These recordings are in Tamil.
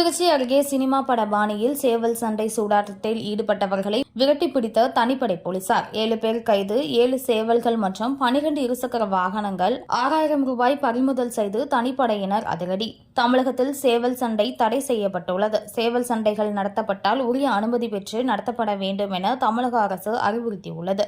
திருச்சி அருகே சினிமா பட பாணியில் சேவல் சண்டை சூடாட்டத்தில் ஈடுபட்டவர்களை விரட்டி பிடித்த தனிப்படை போலீசார். ஏழு பேர் கைது ஏழு சேவல்கள் மற்றும் பனிரெண்டு இருசக்கர வாகனங்கள் ஆறாயிரம் ரூபாய் பறிமுதல் செய்து தனிப்படையினர் அதிரடி. தமிழகத்தில் சேவல் சண்டை தடை செய்யப்பட்டுள்ளது. சேவல் சண்டைகள் நடத்தப்பட்டால் உரிய அனுமதி பெற்று நடத்தப்பட வேண்டும் என தமிழக அரசு அறிவுறுத்தியுள்ளது.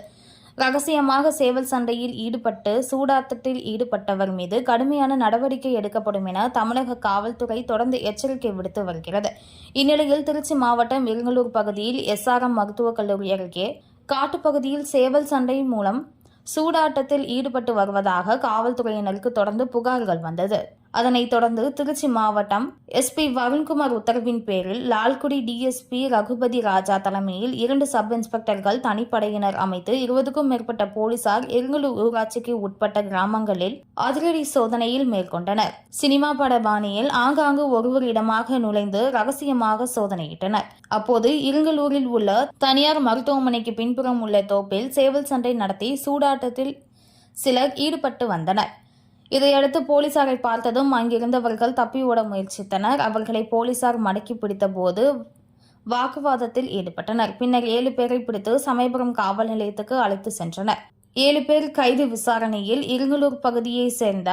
ரகசியமாக சேவல் சண்டையில் ஈடுபட்டு சூதாட்டத்தில் ஈடுபட்டவர் மீது கடுமையான நடவடிக்கை எடுக்கப்படும் என தமிழக காவல்துறை தொடர்ந்து எச்சரிக்கை விடுத்து வருகிறது. இந்நிலையில் திருச்சி மாவட்டம் இருங்கலூர் பகுதியில் எஸ்ஆர்எம் மருத்துவக் கல்லூரி அருகே காட்டுப்பகுதியில் சேவல் சண்டை மூலம் சூடாட்டத்தில் ஈடுபட்டு வருவதாக காவல்துறையினருக்கு தொடர்ந்து புகார்கள் வந்தது. அதனைத் தொடர்ந்து திருச்சி மாவட்டம் எஸ்பி வருண்குமார் உத்தரவின் பேரில் லால்குடி டிஎஸ்பி ரகுபதி ராஜா தலைமையில் இரண்டு சப் இன்ஸ்பெக்டர்கள் தனிப்படையினர் அமைத்து இருபதுக்கும் மேற்பட்ட போலீசார் எருங்கலூர் ஊராட்சிக்கு உட்பட்ட கிராமங்களில் அதிரடி சோதனையில் மேற்கொண்டனர். சினிமா பட பாணியில் ஆங்காங்கு ஒருவர் இடமாக நுழைந்து ரகசியமாக சோதனையிட்டனர். அப்போது இருங்கலூரில் உள்ள தனியார் மருத்துவமனைக்கு பின்புறம் உள்ள தோப்பில் சேவல் சண்டை நடத்தி சூடாட்டத்தில் சிலர் ஈடுபட்டு வந்தனர். இதையடுத்து போலீசாரை பார்த்ததும் அங்கிருந்தவர்கள் தப்பி ஓட முயற்சித்தனர். அவர்களை போலீசார் மடக்கி பிடித்தபோது வாக்குவாதத்தில் ஈடுபட்டனர். பின்னர் ஏழு பேரை பிடித்து சமயபுரம் காவல் நிலையத்துக்கு அழைத்து சென்றனர். ஏழு பேர் கைது விசாரணையில் இருங்கலூர் பகுதியைச் சேர்ந்த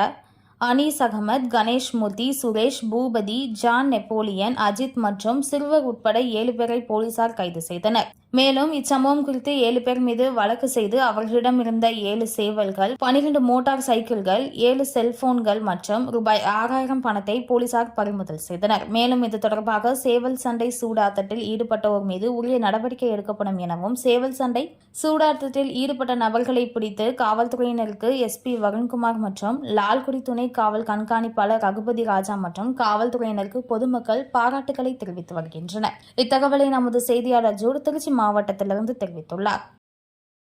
அனீஸ் அகமது கணேஷ் மூர்த்தி சுரேஷ் பூபதி ஜான் நெப்போலியன் அஜித் மற்றும் சிறுவர் உட்பட ஏழு பேரை போலீசார் கைது செய்தனர். மேலும் இச்சம்பவம் குறித்து ஏழு பேர் மீது வழக்கு செய்து அவர்களிடம் இருந்த ஏழு சேவல்கள் பனிரெண்டு மோட்டார் சைக்கிள்கள் ஏழு செல்போன்கள் மற்றும் ரூபாய் ஆறாயிரம் பணத்தை போலீசார் பறிமுதல் செய்தனர். மேலும் இது தொடர்பாக சேவல் சண்டை சூடாட்டத்தில் ஈடுபட்டோர் மீது உரிய நடவடிக்கை எடுக்கப்படும் எனவும் சேவல் சண்டை சூதாட்டத்தில் ஈடுபட்ட நபர்களை பிடித்து காவல்துறையினருக்கு எஸ்பி வருண்குமார் மற்றும் லால்குடி துணை காவல் கண்காணிப்பாளர் ரகுபதி ராஜா மற்றும் காவல்துறையினருக்கு பொதுமக்கள் பாராட்டுகளை தெரிவித்து வருகின்றனர். இத்தகவலை நமது செய்தியாளர் ஜோடு திருச்சி மாவட்டத்திலிருந்து தெரிவித்துள்ளார்.